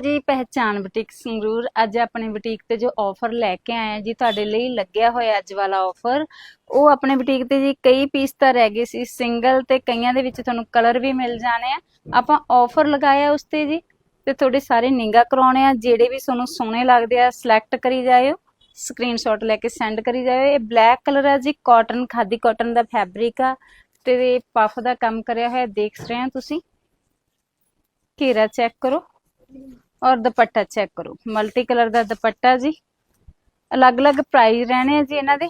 ਜੀ ਪਹਿਚਾਨ ਬੁਟੀਕ ਸੰਗਰੂਰ। ਅੱਜ ਆਪਣੇ ਬੁਟੀਕ ਤੇ ਜੋ ਆਫਰ ਲੈ ਕੇ ਆਏ ਜੀ, ਤੁਹਾਡੇ ਲਈ ਲੱਗਿਆ ਹੋਇਆ ਅੱਜ ਵਾਲਾ ਆਫਰ ਉਹ ਆਪਣੇ ਬੁਟੀਕ ਤੇ ਜੀ ਕਈ ਪੀਸ ਤਾਂ ਰਹਿ ਗਏ ਸੀ। ਸਿੰਗਲ ਤੇ ਕਈਆਂ ਦੇ ਵਿੱਚ ਤੁਹਾਨੂੰ ਕਲਰ ਵੀ ਮਿਲ ਜਾਣੇ ਆ। ਆਪਾਂ ਆਫਰ ਲਗਾਇਆ ਉਸ ਤੇ ਜੀ ਤੇ ਤੁਹਾਡੇ ਸਾਰੇ ਨਿੰਗਾ ਕਰਾਉਣੇ ਆ। ਜਿਹੜੇ ਵੀ ਤੁਹਾਨੂੰ ਸੋਹਣੇ ਲੱਗਦੇ ਆ ਸਿਲੈਕਟ ਕਰੀ ਜਾਇਓ। ਸਕਰੀਨਸ਼ਾਟ ਲੈ ਕੇ ਸੈਂਡ ਕਰੀ ਜਾਇਓ। ਇਹ ਬਲੈਕ ਕਲਰ ਆ ਜੀ ਕਾਟਨ ਖਾਦੀ ਕਾਟਨ ਦਾ ਫੈਬਰਿਕ ਆ। ਤੇ ਪਫ ਦਾ ਕੰਮ ਕਰਿਆ ਹੋਇਆ, ਦੇਖ ਰਹੇ ਹੋ ਤੁਸੀਂ। ਘੇਰਾ ਚੈੱਕ ਕਰੋ। ਔਰ ਦੁਪੱਟਾ ਚੈੱਕ ਕਰੋ। ਮਲਟੀ ਕਲਰ ਦਾ ਦੁਪੱਟਾ ਜੀ। ਅਲੱਗ-ਅਲੱਗ ਪ੍ਰਾਈਸ ਰਹਿਣੇ ਆ ਜੀ ਇਹਨਾਂ ਦੇ।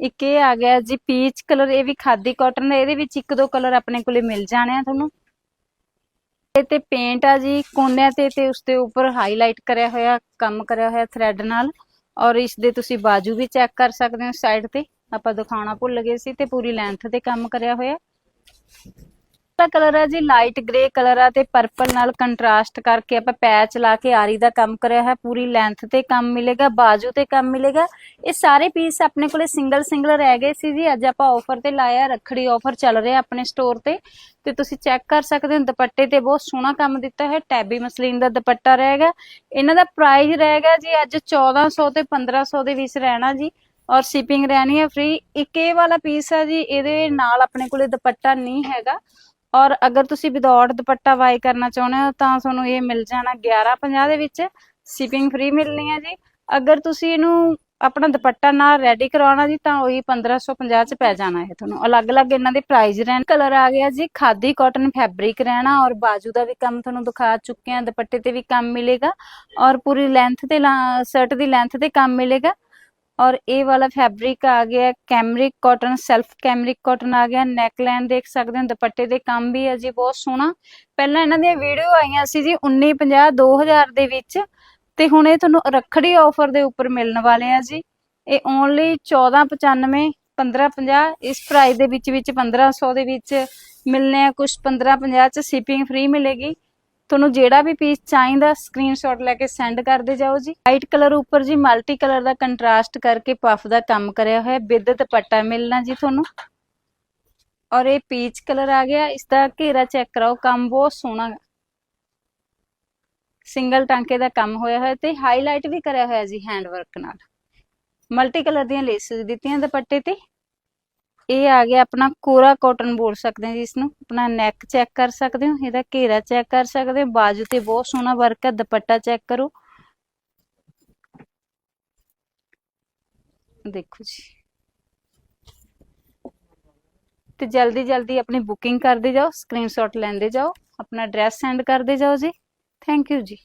ਇੱਕ ਇਹ ਆ ਗਿਆ ਜੀ ਪੀਚ ਕਲਰ ਇਹ ਵੀ ਖਾਦੀ ਕਾਟਨ ਦਾ, ਇਹਦੇ ਵਿੱਚ ਇੱਕ ਦੋ ਕਲਰ ਆਪਣੇ ਕੋਲੇ ਮਿਲ ਜਾਣੇ ਆ ਤੁਹਾਨੂੰ। ਇਹ ਤੇ ਪੇਂਟ ਆ ਜੀ, ਕੋਨਿਆਂ ਤੇ ਤੇ ਉਸ ਦੇ ਉੱਪਰ ਹਾਈਲਾਈਟ ਕਰਿਆ ਹੋਇਆ, ਕੰਮ ਕਰਿਆ ਹੋਇਆ ਥ੍ਰੈਡ ਨਾਲ। ਔਰ ਇਸ ਦੇ ਤੁਸੀਂ ਬਾਜੂ ਵੀ ਚੈੱਕ ਕਰ ਸਕਦੇ ਹੋ ਸਾਈਡ ਤੇ। ਆਪਾਂ ਦਿਖਾਉਣਾ ਭੁੱਲ ਗਏ ਸੀ ਤੇ ਪੂਰੀ ਲੈਂਥ ਤੇ ਕੰਮ ਕਰਿਆ ਹੋਇਆ। ਦਾ ਕਲਰ ਹੈ ਜੀ ਲਾਈਟ ਗ੍ਰੇ ਕਲਰ ਆ ਤੇ ਪਰਪਲ ਨਾਲ ਕੰਟਰਾਸਟ ਕਰਕੇ ਆਪਾਂ ਪੈਚ ਲਾ ਕੇ ਆਰੀ ਦਾ ਕੰਮ ਕਰਿਆ ਹੈ ਪੂਰੀ ਲੈਂਥ ਤੇ ਕੰਮ ਮਿਲੇਗਾ, ਬਾਜੂ ਤੇ ਕੰਮ ਮਿਲੇਗਾ। ਇਹ ਸਾਰੇ ਪੀਸ ਆਪਣੇ ਕੋਲੇ ਸਿੰਗਲ ਸਿੰਗਲ ਰਹਿ ਗਏ ਸੀ ਜੀ, ਅੱਜ ਆਪਾਂ ਆਫਰ ਤੇ ਲਾਇਆ, ਰੱਖੜੀ ਆਫਰ ਚੱਲ ਰਿਹਾ ਆਪਣੇ ਸਟੋਰ ਤੇ। ਤੇ ਤੁਸੀਂ ਚੈੱਕ ਕਰ ਸਕਦੇ ਹੋ, ਦੁਪੱਟੇ ਤੇ ਬਹੁਤ ਸੋਹਣਾ ਕੰਮ ਦਿੱਤਾ ਹੈ ਟੈਬੀ ਮਸਲੀਨ ਦਾ ਦੁਪੱਟਾ ਰਹੇਗਾ ਇਹਨਾਂ ਦਾ ਪ੍ਰਾਈਸ ਰਹੇਗਾ ਜੀ, ਅੱਜ 1400 ਤੇ 1500 ਦੇ ਵਿੱਚ ਰਹਿਣਾ ਜੀ, ਔਰ ਸ਼ਿਪਿੰਗ ਰਹਿਣੀ ਹੈ ਫ੍ਰੀ ਇੱਕ ਇਹ ਵਾਲਾ ਪੀਸ ਹੈ ਜੀ, ਇਹਦੇ ਨਾਲ ਆਪਣੇ ਕੋਲੇ ਦੁਪੱਟਾ ਨਹੀਂ ਹੈਗਾ। ਔਰ ਅਗਰ ਤੁਸੀਂ ਵਿਦਆਊਟ ਦੁਪੱਟਾ ਬਾਈ ਕਰਨਾ ਚਾਹੁੰਦੇ ਹੋ, ਤਾਂ ਤੁਹਾਨੂੰ ਇਹ ਮਿਲ ਜਾਣਾ 1150 ਦੇ ਵਿੱਚ। ਸ਼ਿਪਿੰਗ ਫ੍ਰੀ ਮਿਲਣੀ ਹੈ ਜੀ। ਅਗਰ ਤੁਸੀਂ ਇਹਨੂੰ ਆਪਣਾ ਦੁਪੱਟਾ ਨਾਲ ਰੈਡੀ ਕਰਾਉਣਾ ਜੀ, ਤਾਂ ਉਹੀ 1550 ਚ ਪੈ ਜਾਣਾ ਹੈ ਤੁਹਾਨੂੰ। ਅਲੱਗ-ਅਲੱਗ ਇਹਨਾਂ ਦੇ ਪ੍ਰਾਈਸ ਰਹਿਣ। ਕਲਰ ਆ ਗਿਆ ਜੀ, ਖਾਦੀ ਕਾਟਨ ਫੈਬਰਿਕ ਰਹਿਣਾ ਔਰ ਬਾਜੂ ਦਾ ਵੀ ਕੰਮ ਤੁਹਾਨੂੰ ਦਿਖਾ ਚੁੱਕੇ ਆ ਦੁਪੱਟੇ ਤੇ ਵੀ ਕੰਮ ਮਿਲੇਗਾ। ਔਰ ਪੂਰੀ ਲੈਂਥ ਤੇ ਸ਼ਰਟ ਦੀ ਲੈਂਥ ਤੇ ਕੰਮ ਮਿਲੇਗਾ। ਔਰ ਇਹ ਵਾਲਾ ਫੈਬਰਿਕ ਆ ਗਿਆ cambric cotton self cambric cotton ਆ ਗਿਆ ਨੈਕਲਾਈਨ ਦੇਖ ਸਕਦੇ ਹੋ, ਦੁਪੱਟੇ ਦੇ ਕੰਮ ਵੀ ਹੈ ਜੀ, ਬਹੁਤ ਸੋਹਣਾ। ਪਹਿਲਾਂ ਇਹਨਾਂ ਦੀਆਂ ਵੀਡੀਓ ਆਈਆਂ ਸੀ ਜੀ 1950 2000 ਦੇ ਵਿੱਚ, ਤੇ ਹੁਣ ਇਹ ਤੁਹਾਨੂੰ ਰੱਖੜੀ ਆਫਰ ਦੇ ਉੱਪਰ ਮਿਲਣ ਵਾਲੇ ਆ ਜੀ। ਇਹ ਓਨਲੀ 1495 1550 ਇਸ ਪ੍ਰਾਈਸ ਦੇ ਵਿੱਚ ਵਿੱਚ 1500 ਦੇ ਵਿੱਚ ਮਿਲਨੇ ਆ ਕੁਝ 1550 ਚ ਸ਼ਿਪਿੰਗ ਫ੍ਰੀ ਮਿਲੇਗੀ। ਤੁਹਾਨੂੰ ਜਿਹੜਾ ਵੀ ਪੀਸ ਚਾਹੀਦਾ ਸਕਰੀਨਸ਼ਾਟ ਲੈ ਕੇ ਸੈਂਡ ਕਰਦੇ ਜਾਓ ਜੀ। ਵਾਈਟ ਕਲਰ ਉੱਪਰ ਜੀ ਮਲਟੀ ਕਲਰ ਦਾ ਕੰਟਰਾਸਟ ਕਰਕੇ ਪਫ ਦਾ ਕੰਮ ਕਰਿਆ ਹੋਇਆ, ਵਿਦ ਦੁਪੱਟਾ ਮਿਲਣਾ ਜੀ ਤੁਹਾਨੂੰ। ਔਰ ਇਹ ਪੀਚ ਕਲਰ ਆ ਗਿਆ, ਇਸ ਦਾ ਘੇਰਾ ਚੈੱਕ ਕਰਾਓ, ਕੰਮ ਬਹੁਤ ਸੋਹਣਾ। ਸਿੰਗਲ ਟਾਂਕੇ ਦਾ ਕੰਮ ਹੋਇਆ ਹੋਇਆ ਤੇ ਹਾਈਲਾਈਟ ਵੀ ਕਰਿਆ ਹੋਇਆ ਜੀ ਹੈਂਡ ਵਰਕ ਨਾਲ। ਮਲਟੀ ਕਲਰ ਦੀਆਂ ਲੇਸਿਸ ਦਿੱਤੀਆਂ ਦੁਪੱਟੇ ਤੇ। ਇਹ ਆ ਗਿਆ ਆਪਣਾ ਕੋਰਾ ਕਾਟਨ ਬੋਲ ਸਕਦੇ ਹਾਂ ਜੀ ਇਸ ਨੂੰ ਆਪਣਾ ਨੈਕ ਚੈੱਕ ਕਰ ਸਕਦੇ ਹੋ, ਇਹਦਾ ਘੇਰਾ ਚੈੱਕ ਕਰ ਸਕਦੇ ਹੋ, ਬਾਜੂ ਤੇ ਬਹੁਤ ਸੋਹਣਾ ਵਰਕ ਹੈ, ਦੁਪੱਟਾ ਚੈੱਕ ਕਰੋ। ਦੇਖੋ ਜੀ। ਤੇ ਜਲਦੀ ਜਲਦੀ ਆਪਣੀ ਬੁਕਿੰਗ ਕਰਦੇ ਜਾਓ ਸਕਰੀਨਸ਼ਾਟ ਲੈਂਦੇ ਜਾਓ, ਆਪਣਾ ਐਡਰੈਸ ਸੈਂਡ ਕਰਦੇ ਜਾਓ ਜੀ। ਥੈਂਕ ਯੂ ਜੀ।